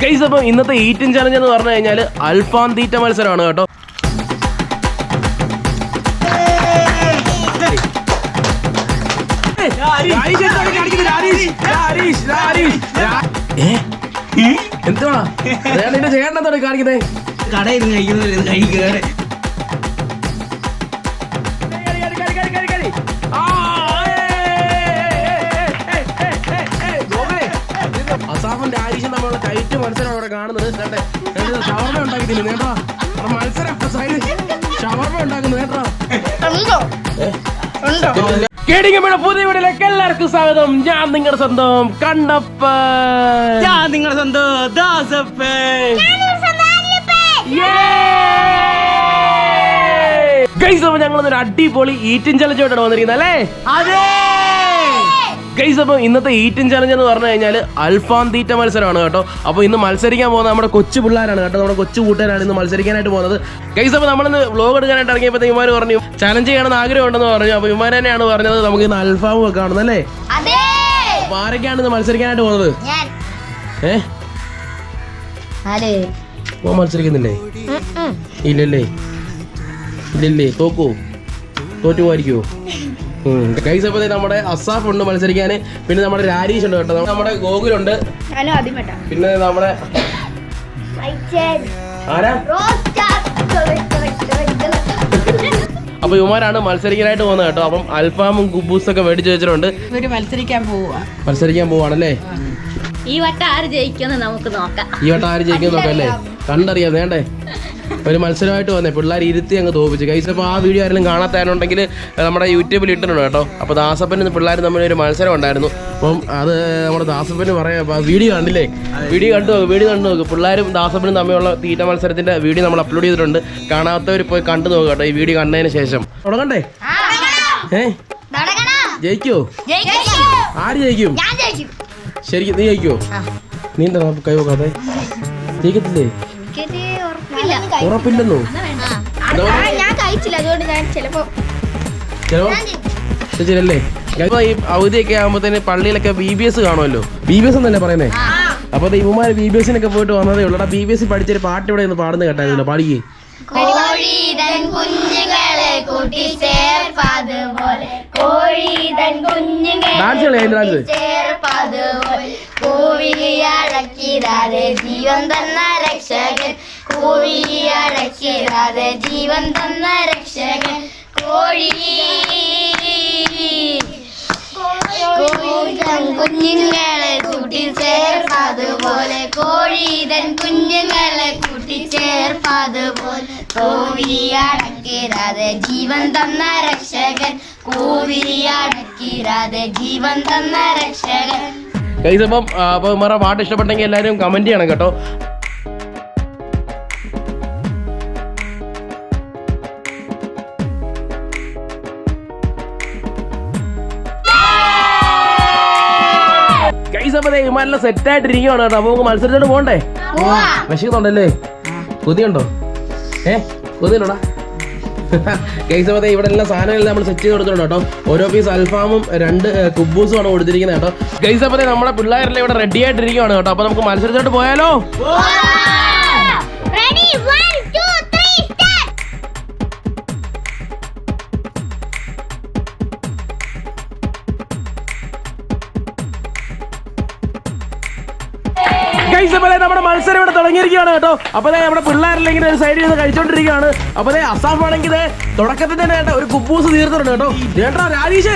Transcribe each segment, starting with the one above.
Guys അപ്പം ഇന്നത്തെ eating challenge എന്ന് പറഞ്ഞു കഴിഞ്ഞാൽ അൽഫാം തീറ്റ മത്സരമാണ് കേട്ടോ. എന്തുവാ? നിന്റെ കാണിക്കുന്നത് കാണിക്കുന്നേ? കടയിൽ കഴിക്കുന്നത് കഴിക്കുക ടൈറ്റ് മത്സരം അവിടെ കാണുന്നത്. കണ്ടേ? ഷവർമ ഉണ്ടാക്കി നേട്ടാ? അവിടെ മത്സരം സൈഡ് ഷവർമ ഉണ്ടാക്കുന്നു നേട്ടാ. കേടിങ്ങമ്മയുടെ പുതിയ വീടിലേക്ക് എല്ലാവർക്കും സ്വാഗതം. ഞാൻ നിങ്ങളുടെ സ്വന്തം കണ്ടപ്പ ഞാൻ നിങ്ങളുടെ സ്വന്തം ദാസപ്പേ ഗൈസ് അപ്പൊ ഞങ്ങൾ ഒരു അടിപൊളി ഈറ്റിൻ ചലഞ്ചോട്ടാണ് വന്നിരിക്കുന്നത് അല്ലേ? അതെ! ഗൈസ് അപ്പം ഇന്നത്തെ ഈറ്റൻ ചലഞ്ച് എന്ന് പറഞ്ഞു കഴിഞ്ഞാൽ അൽഫാം തീറ്റ മത്സരമാണ് കേട്ടോ. അപ്പോൾ ഇന്ന് മത്സരിക്കാൻ പോകുന്നത് നമ്മുടെ കൊച്ചു പിള്ളേരാണ് കേട്ടോ. നമ്മുടെ കൊച്ചു കൂട്ടുകാരാണ് ഇന്ന് മത്സരിക്കാനായിട്ട് പോകുന്നത്. ഗൈസ് അപ്പോൾ നമ്മളിന്ന് വ്ലോഗ് എടുക്കാനായിട്ട് ഇറങ്ങിയപ്പോൾ ഇമാർ പറഞ്ഞു ചലഞ്ച് ചെയ്യണമെന്ന് ആഗ്രഹം ഉണ്ടെന്ന് പറഞ്ഞു. അപ്പോൾ ഇമാർ തന്നെയാണ് പറഞ്ഞത് നമുക്ക് ഇന്ന് അൽഫാം ഒക്കെ അല്ലേ? അപ്പോൾ ആരൊക്കെയാണ് ഇന്ന് മത്സരിക്കാനായിട്ട് പോകുന്നത്? ഞാൻ. ഏ? അതെ പോകാൻ മത്സരിക്കുന്നില്ലേ? ഇല്ലല്ലേ? ഇല്ലല്ലേ? തോക്കോ? തോറ്റു പോയിരിക്കുമോ ഗൈസ് അപ്പോൾ നമ്മുടെ അസാഫ് ഉണ്ട് മത്സരിക്കാൻ. പിന്നെ നമ്മുടെ രാരീഷ് ഉണ്ട് കേട്ടോ. നമ്മുടെ ഗോകുലുണ്ട്. ഉണ്ട് ആദ്യം വേണ്ട പിന്നെ നമ്മുടെ ആരാ? അപ്പൊ ഇവന്മാരാണ് മത്സരിക്കാനായിട്ട് പോകുന്നത് കേട്ടോ. അപ്പം അൽഫാമും ഗുബൂസൊക്കെ ഒക്കെ മേടിച്ച് വെച്ചിട്ടുണ്ട്. മത്സരിക്കാൻ പോവാ മത്സരിക്കാൻ പോവാണല്ലേ ഈ വട്ടം ആര് ജയിക്കുമെന്ന് നമുക്ക് നോക്കാം. ഈ വട്ടം ആര് ജയിക്കും നോക്കാം അല്ലേ? കണ്ടറിയാം വേണ്ടേ? ഒരു മത്സരമായിട്ട് വന്നേ. പിള്ളേർ ഇരുത്തി അങ്ങ് തോപ്പിച്ചു. കൈസ് അപ്പോൾ ആ വീഡിയോ ആരെങ്കിലും കാണാത്തായിരുന്നുണ്ടെങ്കിൽ നമ്മുടെ യൂട്യൂബിൽ ഇട്ടിട്ടുണ്ട് കേട്ടോ. അപ്പോൾ ദാസപ്പനും പിള്ളേർ തമ്മിൽ ഒരു മത്സരം ഉണ്ടായിരുന്നു. അപ്പം അത് നമ്മുടെ ദാസപ്പന് പറയാം. അപ്പോൾ വീഡിയോ കണ്ടില്ലേ? വീഡിയോ കണ്ടു നോക്കും വീഡിയോ കണ്ടു നോക്കും. പിള്ളേരും ദാസപ്പനും തമ്മിലുള്ള തീറ്റ മത്സരത്തിന്റെ വീഡിയോ നമ്മൾ അപ്ലോഡ് ചെയ്തിട്ടുണ്ട്. കാണാത്തവർ പോയി കണ്ടു നോക്കുക കേട്ടോ ഈ വീഡിയോ കണ്ടതിന് ശേഷം. തുടങ്ങണ്ടേ? ഏ? ജയിക്കോ? ആര് ജയിക്കും? ഞാൻ ജയിക്കും. ശരിക്കും നീ ജയിക്കോ നീ എന്താ കൈ നോക്കാതെ ജയിക്കത്തില്ലേ ഉറപ്പില്ലെന്നോ? ഞാൻ കഴിച്ചില്ല. അതുകൊണ്ട് ഞാൻ ചിലപ്പോ ചിലപ്പോ ഈ അവധിയൊക്കെ ആകുമ്പോഴത്തേന് പള്ളിയിലൊക്കെ ബി ബി എസ് കാണുമല്ലോ ബി ബി എസ് എന്നല്ലേ പറയുന്നേ? അപ്പൊ ഇവമാര് ബി ബി എസിനൊക്കെ പോയിട്ട് വന്നതേ ഉള്ളൂ. ബി ബി എസ് പഠിച്ചൊരു പാട്ട് ഇവിടെ നിന്ന് പാടുന്ന കേട്ടായിരുന്നല്ലോ പാടിക്കേ കോഴീതൻ കുഞ്ഞുങ്ങളെ കൂട്ടി ചേർപ്പതുപോലെ കോഴിതൻ കുഞ്ഞുങ്ങളെ കൂട്ടി ചേർപ്പതുപോലെ കൂവിയടക്കിടാതെ ജീവൻ തന്ന രക്ഷകൻ. കൂവിയടക്കിടാതെ ജീവൻ തന്ന രക്ഷകൻ. കോഴി കോഴിതൻ കുഞ്ഞുങ്ങളെ കൂട്ടി ചേർപ്പതുപോലെ കോഴിതൻ കുഞ്ഞുങ്ങളെ കൂട്ടി ചേർപ്പതുപോലെ കോവിയടക്കിടാതെ ജീവൻ തന്ന രക്ഷകൻ. കോവിരിയാടക്കിരാതെ ജീവൻ തന്ന രക്ഷകൻ. കൈസ് അപ്പം അപ്പൊ ഇവന്മാരുടെ പാട്ട് ഇഷ്ടപ്പെട്ടെങ്കിൽ എല്ലാവരും കമന്റ് ചെയ്യണം കേട്ടോ. ഗൈസ് അപ്പൊ ഇമാരെല്ലാം സെറ്റ് ആയിട്ട് കേട്ടോ. അപ്പൊ നമുക്ക് മത്സരത്തോട് പോകണ്ടേ വിശക്കുന്നുണ്ടല്ലേ? കൊതിയുണ്ടോ ഏ കൊതിയുണ്ടോടാ ഗൈസ് അപ്പൊ ഇവിടെ എല്ലാം സാധനങ്ങളും നമ്മൾ സെറ്റ് ചെയ്ത് കൊടുത്തിട്ടുണ്ട് കേട്ടോ. ഓരോ പീസ് അൽഫാമും രണ്ട് കുബൂസും ആണ് കൊടുത്തിരിക്കുന്നത് കേട്ടോ. കേസവതെ നമ്മുടെ പിള്ളേരെല്ലാം ഇവിടെ റെഡി ആയിട്ടിരിക്കുവാണ് കേട്ടോ. അപ്പൊ നമുക്ക് മത്സരത്തോട്ട് പോയാലോ? മത്സരം ഇവിടെ തുടങ്ങിയിരിക്കുകയാണ് കേട്ടോ. അപ്പൊ അതെ നമ്മുടെ പിള്ളേരെല്ലാം ഇങ്ങനെ ഒരു സൈഡിൽ നിന്ന് കഴിച്ചോണ്ടിരിക്കുകയാണ്. അപ്പൊ ദേ അസാഫ് ആണെങ്കിൽ തുടക്കത്തിൽ തന്നെ കേട്ടോ ഒരു കുബൂസ് തീർത്തിട്ടുണ്ട് കേട്ടോ. കേട്ടോ രാജീഷ്?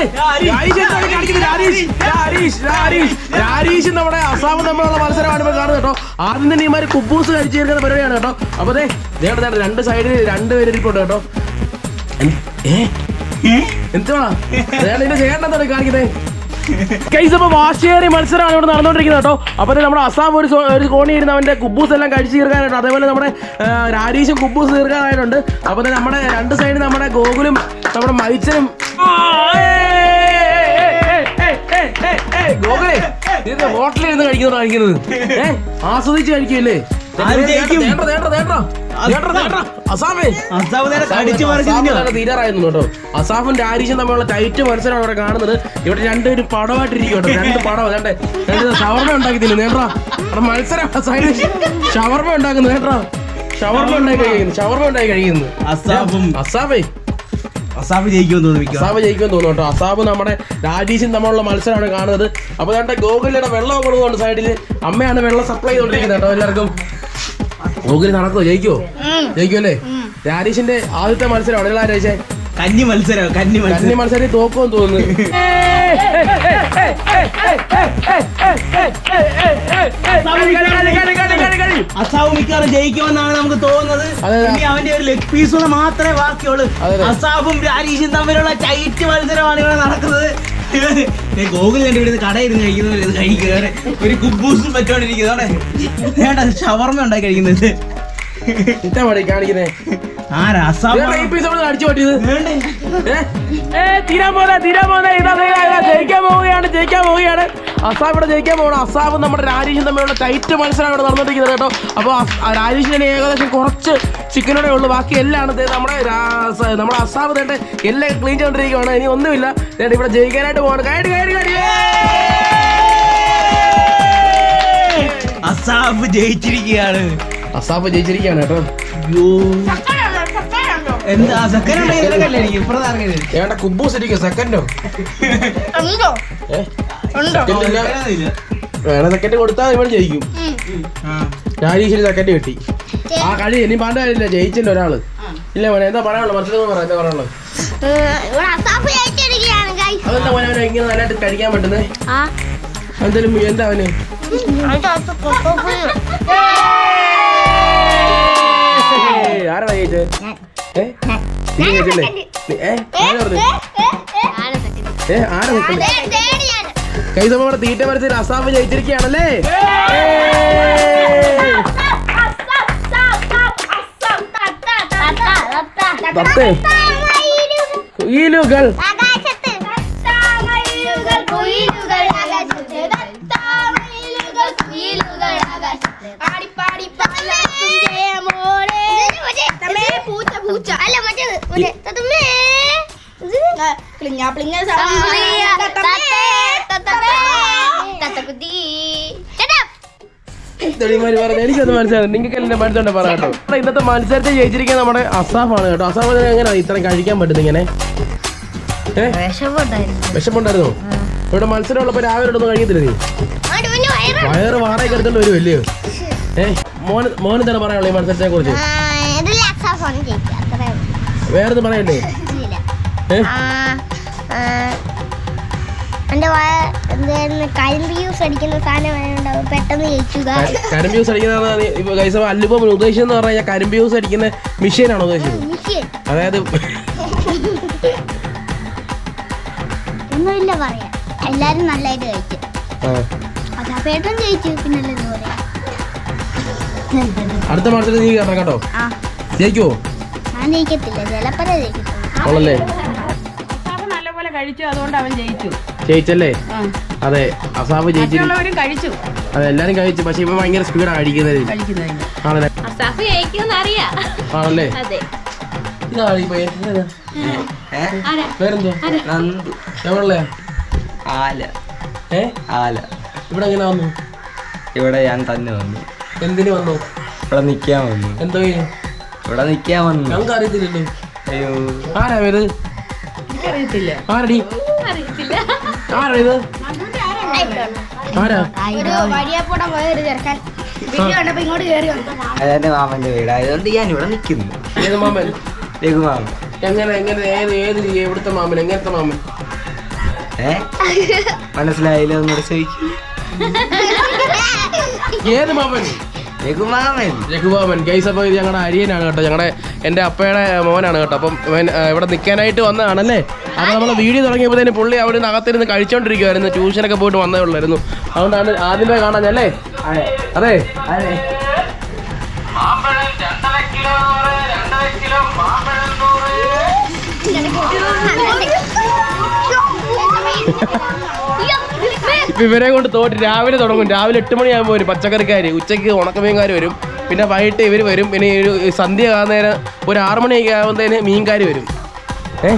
രാജീഷ് എന്താണ് കാണിക്കുന്നത്? നമ്മുടെ അസാം തമ്മിലുള്ള മത്സരമാണ് ഇപ്പൊ കാണുന്നത് കേട്ടോ. ആദ്യം തന്നെ ഇമാര് കുബൂസ് കഴിച്ചു തീർക്കുന്ന പരിപാടിയാണ് കേട്ടോ. അപ്പൊ ദേ ദേണ്ട ദേണ്ട രണ്ട് സൈഡിൽ രണ്ട് പേര് ഇരിപ്പുണ്ട് കേട്ടോ. ഏ? എന്തുവാ? നിന്റെ ചേട്ടനത്തോടെ കാണിക്കുന്നേ ഗൈസ് അപ്പൊ വാശിയേറി മത്സരമാണ് ഇവിടെ നടന്നുകൊണ്ടിരിക്കുന്നത് കേട്ടോ അപ്പൊ ദേ നമ്മുടെ അസാം ഒരു ഒരു കോണി ഇരുന്ന് അവന്റെ കുബൂസ് എല്ലാം കഴിച്ചു തീർക്കാനായിട്ട് അതേപോലെ നമ്മുടെ രാരീഷും കുബൂസ് തീർക്കാനായിട്ടുണ്ട് അപ്പൊ തന്നെ നമ്മുടെ രണ്ട് സൈഡിൽ നമ്മുടെ ഗോകുലും നമ്മുടെ മൈച്ചനും ഗോകുലേ ഹോട്ടലിൽ ഇരുന്ന് കഴിക്കുന്നതാണ് കഴിക്കുന്നത് ഏഹ് ആസ്വദിച്ച് കഴിക്കില്ലേ അസാഫ് അസാഫ് തീരാറായിരുന്നു കേട്ടോ. അസാഫും രാരീഷും തമ്മിലുള്ള ടൈറ്റ് മത്സരമാണ് അവിടെ കാണുന്നത്. ഇവിടെ രണ്ടുപേരും പടമായിട്ടിരിക്കും കേട്ടോ. രണ്ട് പടം അതാണ്ട് രണ്ട് ഷവർമ ഉണ്ടാക്കി തിന്നു നേട്ടാ അവിടെ മത്സരം ഷവർമ ഉണ്ടാക്കുന്നു. നേട്ടാ ഷവർമ ഉണ്ടാക്കി കഴിക്കുന്നു ഷവർമ ഉണ്ടാക്കി കഴിക്കുന്നു അസാബും അസാബേ അസാബ് ജയിക്കുമെന്ന് തോന്നുന്നു. അസാബ് ജയിക്കുമെന്ന് തോന്നുന്നു കേട്ടോ. അസാബ് നമ്മുടെ രാജീഷും തമ്മിലുള്ള മത്സരമാണ് കാണുന്നത്. അപ്പൊ വേണ്ട ഗോകുലിയുടെ വെള്ളം കൊടുക്കുന്നുണ്ട് സൈഡിൽ അമ്മയാണ് വെള്ളം സപ്ലൈ ചെയ്തോണ്ടിരിക്കുന്നത് കേട്ടോ എല്ലാവർക്കും. ഗോകുലി ജയിക്കോ ജയിക്കോ അല്ലേ രാജേഷിന്റെ ആദ്യത്തെ മത്സരമാണ് അല്ലേ രാജേഷേ കന്നി മത്സരം കന്നി കന്നി മത്സരം മത്സരം തോക്കുമെന്ന് തോന്നുന്നു മിക്കവാറും ജയിക്കുമെന്നാണ് നമുക്ക് തോന്നുന്നത്. ഇനി അവന്റെ ഒരു ലെഗ് പീസുകൾ മാത്രമേ ബാക്കിയുള്ളൂ. അസാബും രാജീഷും തമ്മിലുള്ള ടൈറ്റ് മത്സരമാണ് ഇവിടെ നടക്കുന്നത് ഗോകുൽ എന്റെ ഇവിടെ കടയിൽ നിന്ന് കഴിക്കുന്നത് ഇത് കഴിക്കുന്നവരെ ഒരു കുബൂസും പറ്റോണ്ടിരിക്കുന്നത് വേണ്ട ഷവർമ ഉണ്ടാക്കി കഴിക്കുന്നത്. കാണിക്കുന്നേ. അസാബ് അടിച്ചു പറ്റിയത് തീരാൻ തീരാൻ ഇതാ ജയിക്കാൻ പോവുകയാണ് ജയിക്കാൻ പോവുകയാണ്. ഇവിടെ ജയിക്കാൻ പോകണം അസാബ് നമ്മുടെ രാജേഷും തമ്മിലുള്ള ടൈറ്റ് മത്സരമാണ് ഇവിടെ നടന്നുകൊണ്ടിരിക്കുന്നത് കേട്ടോ. അപ്പോൾ രാജേഷിന് ഏകദേശം കുറച്ച് ചിക്കനോടെ ഉള്ളു. ബാക്കി എല്ലാം ദേ നമ്മുടെ നമ്മുടെ അസാബ് തേണ്ട എല്ലാം ക്ലീൻ ചെയ്തോണ്ടിരിക്കുവാണ്. ഇനി ഒന്നുമില്ല. ദേ ഇവിടെ ജയിക്കാനായിട്ട് പോകണം കയറി കയറി കയറി. അസാബ് ജയിച്ചിരിക്കുകയാണ്. അസാബ് ജയിച്ചിരിക്കുകയാണ് കേട്ടോ. അയ്യോ. എന്താ സെക്കൻഡ്? കുബൂസ് ഇരിക്കും സെക്കൻഡോ. വേണ സെക്കൻഡ് കൊടുത്താൽ ഇവിടെ ജയിക്കും. ആ. രാജേഷിന് സെക്കൻഡ് കിട്ടി. ആ കളി ഇനി പാണ്ട കാര്യമില്ല ജയിച്ചില്ല ഒരാൾ. ഇല്ല മോനെ എന്താ പറയാനുള്ളത്? മനസ്സിലൊന്നും പറ എന്താ പറയാനുള്ളത്? ഇവിടെ അസാഫ് ജയിച്ചിരിക്കുകയാണ് ഗൈസ് അതെന്താ മോനെ അവനെ ഇങ്ങനെ നല്ലതായിട്ട് കഴിക്കാൻ പറ്റുന്നേ? ആ. എന്തായാലും എന്താ അവന്? അതിനകത്ത് കൊക്കോപ്പുഴ. ഏയ്, ആരാടാ ജയിച്ചേ ഏ? നീ ജയിച്ചില്ലേ? നീ- ഏ? ആരാ പറഞ്ഞത്? ആരാ second? ഏ ആരാ സെക്കൻഡ് ദേ, തേടി ഞാൻ. കൈ നമ്മുടെ തീറ്റ മറിച്ച് അസാഫ് ജയിച്ചിരിക്കുകയാണല്ലേ? తప్పే ఈలుగల్ Plinga plinga sama. Tata tata tata tata tata തെളിമാര് പറഞ്ഞു എനിക്കത് മനസ്സിലായി നിങ്ങൾക്ക് എല്ലാം പഠിച്ചോണ്ട് പറയാം കേട്ടോ. ഇന്നത്തെ മത്സരത്തെ ജയിച്ചിരിക്കാൻ നമ്മുടെ അസാഫാണ് കേട്ടോ. അസാഫ് എങ്ങനെ ഇത്രയും കഴിക്കാൻ പറ്റുന്നത് ഇങ്ങനെ? വിഷമുണ്ടായിരുന്നു ഇവിടെ മത്സരം ഉള്ളപ്പോ രാവിലെ ഒന്നും കഴിക്കത്തില്ല നീ? വയറ്. വാടകയ്ക്ക് എടുത്തോണ്ട് വരും അല്ലയോ ഏ? മോന് മോൻ എന്താണ് പറയാനുള്ളത് ഈ മത്സരത്തെ കുറിച്ച്? വേറെ പറയണ്ടേ എന്റെ എന്തായിരുന്നു കരിമ്പ് ജ്യൂസ് അടിക്കുന്ന സാധനം ഉണ്ടാവും പെട്ടെന്ന് ജയിച്ചു. കരിമ്പ് ജ്യൂസ് അടിക്കുന്ന കൈസ അല്ലുപ്പം ഉദ്ദേശിച്ചെന്ന് പറഞ്ഞു കഴിഞ്ഞാൽ കരിമ്പ് ജ്യൂസ് അടിക്കുന്ന മെഷീനാണ് ഉദ്ദേശിച്ചത്. അതായത് ഒന്നുമില്ല പറയാ. എല്ലാരും നല്ലതായിട്ട് കഴിച്ചു. ആ, അതാ പേട്ടൻ ജയിച്ചു പിന്നല്ലേ പറയാ? അടുത്ത മത്സരത്തിൽ നീ കയറണം കേട്ടോ. ആ. ജയിക്കുവോ? ഞാൻ ജയിക്കത്തില്ല. ചിലപ്പോഴേ ജയിക്കത്തുള്ളൂ ഉള്ളല്ലേ അസാബ് നല്ലപോലെ കഴിച്ചു അതുകൊണ്ട് അവൻ ജയിച്ചു. ജയിച്ചല്ലേ. അതെ അസാബ് ജയിച്ചു കഴിച്ചു. അതെ എല്ലാരും കഴിച്ചു. പക്ഷെ ഇപ്പൊ ഭയങ്കര സ്പീഡാണ് കഴിക്കുന്നത് ആണല്ലേ? അസാഫ് ജയിക്കുമെന്ന് അറിയാം ആണല്ലേ? അതെ. ഇതാണ് ഈ പയ്യൻ. ഇതേതാ? ആരാ? പേരെന്തോ നന്ദു. എവിടെ ആല. ഏ? ആല. ഇവിടെ എങ്ങനെ വന്നു? ഇവിടെ ഞാൻ തന്നെ വന്നു. എന്തിനു വന്നു? ഇവിടെ നിക്കാൻ വന്നു. എന്തോ? ഇവിടെ നിക്കാൻ വന്നു. ഞങ്ങൾക്ക് അറിയത്തില്ലല്ലോ അയ്യോ. ആരാ ഇത് അറിയത്തില്ല ആരടി? അറിയത്തില്ല. ആരാ ഇത് ആരാ? ഒരു വഴിയപ്പോടെ പോയ ഒരു ചെറുക്കൻ. വീഡിയോ കണ്ടപ്പോ ഇങ്ങോട്ട് കേറി വന്നു. അതെന്റെ മാമന്റെ വീട്. ആയതുകൊണ്ട് ഞാൻ ഇവിടെ നിൽക്കുന്നു ഏത് മാമൻ? രഘുമാമൻ എങ്ങനെ എങ്ങനെ ഏത് ഏത് എവിടുത്തെ മാമൻ? എങ്ങനത്തെ മാമൻ? ഏ? മനസ്സിലായില്ല എന്നോട് ചോദിക്കും ഏത് മാമൻ? രഘുബാബൻ ഗൈസ് അപ്പോൾ ഇത് ഞങ്ങളുടെ അരിയനാണ് കേട്ടോ. ഞങ്ങളുടെ എന്റെ അപ്പയുടെ മോനാണ് കേട്ടോ. അപ്പം ഇവിടെ നിൽക്കാനായിട്ട് വന്നതാണല്ലേ? അപ്പോൾ നമ്മൾ വീഡിയോ തുടങ്ങിയപ്പോഴത്തേന് പുള്ളി അവിടെ നിന്ന് അകത്തിരുന്ന് കഴിച്ചോണ്ടിരിക്കുവായിരുന്നു. ട്യൂഷനൊക്കെ പോയിട്ട് വന്നേ ഉള്ളായിരുന്നു അതുകൊണ്ടാണ് ആദ്യമേ കാണാഞ്ഞല്ലേ അതെ. അതെ. ഇപ്പൊ ഇവരെ കൊണ്ട് തോട്ട് രാവിലെ തുടങ്ങും. രാവിലെ എട്ട് മണിയാകുമ്പോൾ വരും പച്ചക്കറിക്കാർ ഉച്ചയ്ക്ക് ഉണക്കമീൻകാർ വരും. പിന്നെ വൈകിട്ട് ഇവർ വരും. പിന്നെ ഒരു സന്ധ്യ ആകുന്നേരം ഒരു ആറു മണിയൊക്കെ ആകുമ്പോഴത്തേന് മീൻകാർ വരും. ഏ?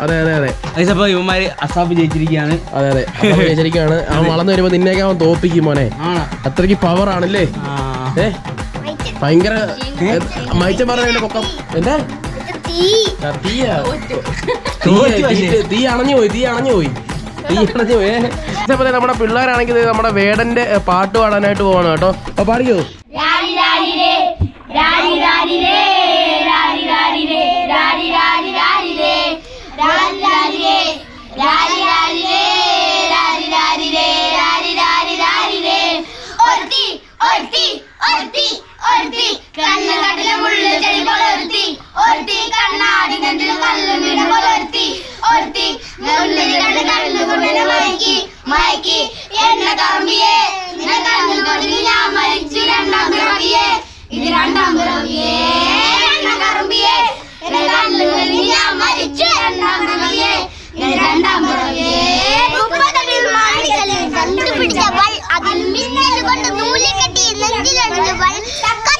അതെ അതെ അതെ. അപ്പോൾ ഇവന്മാര് അസാബ് ജയിച്ചിരിക്കുകയാണ്. അതെ അതെ. ജയിച്ചിരിക്കുകയാണ്. അവൻ വളർന്നു വരുമ്പോൾ നിന്നേക്ക് അവൻ തോപ്പിക്കും മോനെ. അത്രയ്ക്ക് പവർ ആണല്ലേ. ഏ? ഭയങ്കര മൈച്ച പറഞ്ഞ പൊക്കം. എന്താ? തീ- തീ അണഞ്ഞു പോയി തീ അണഞ്ഞു പോയി. നമ്മുടെ പിള്ളേരാണെങ്കിൽ നമ്മുടെ വേടന്റെ പാട്ട് പാടാനായിട്ട് പോവാണ് കേട്ടോ. അപ്പൊ நடந்து கொண்டன மயக்கி மயக்கி என்ன கரும்பியே என்ன கலந்து கொண்டு நீயா மயக்கி பிறவியே இது ரெண்டாம் பிறவியே என்ன கரும்பியே என்ன கலந்து கொண்டு நீயா மயக்கி பிறவியே இது ரெண்டாம் பிறவியே முப்பத்தெட்டு அதில் மின்னல் கொண்டு நூலை கட்டி நெஞ்சில் அணிந்தவள் தக்க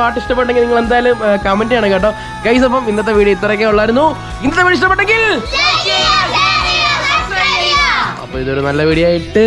പാട്ട് ഇഷ്ടപ്പെട്ടെങ്കിൽ നിങ്ങൾ എന്തായാലും കമന്റ് ചെയ്യണം കേട്ടോ. ഗൈസ് അപ്പം ഇന്നത്തെ വീഡിയോ ഇത്രയൊക്കെ ഉള്ളായിരുന്നു. ഇന്നത്തെ വീഡിയോ ഇഷ്ടപ്പെട്ടെങ്കിൽ അപ്പൊ ഇതൊരു നല്ല വീഡിയോ ആയിട്ട്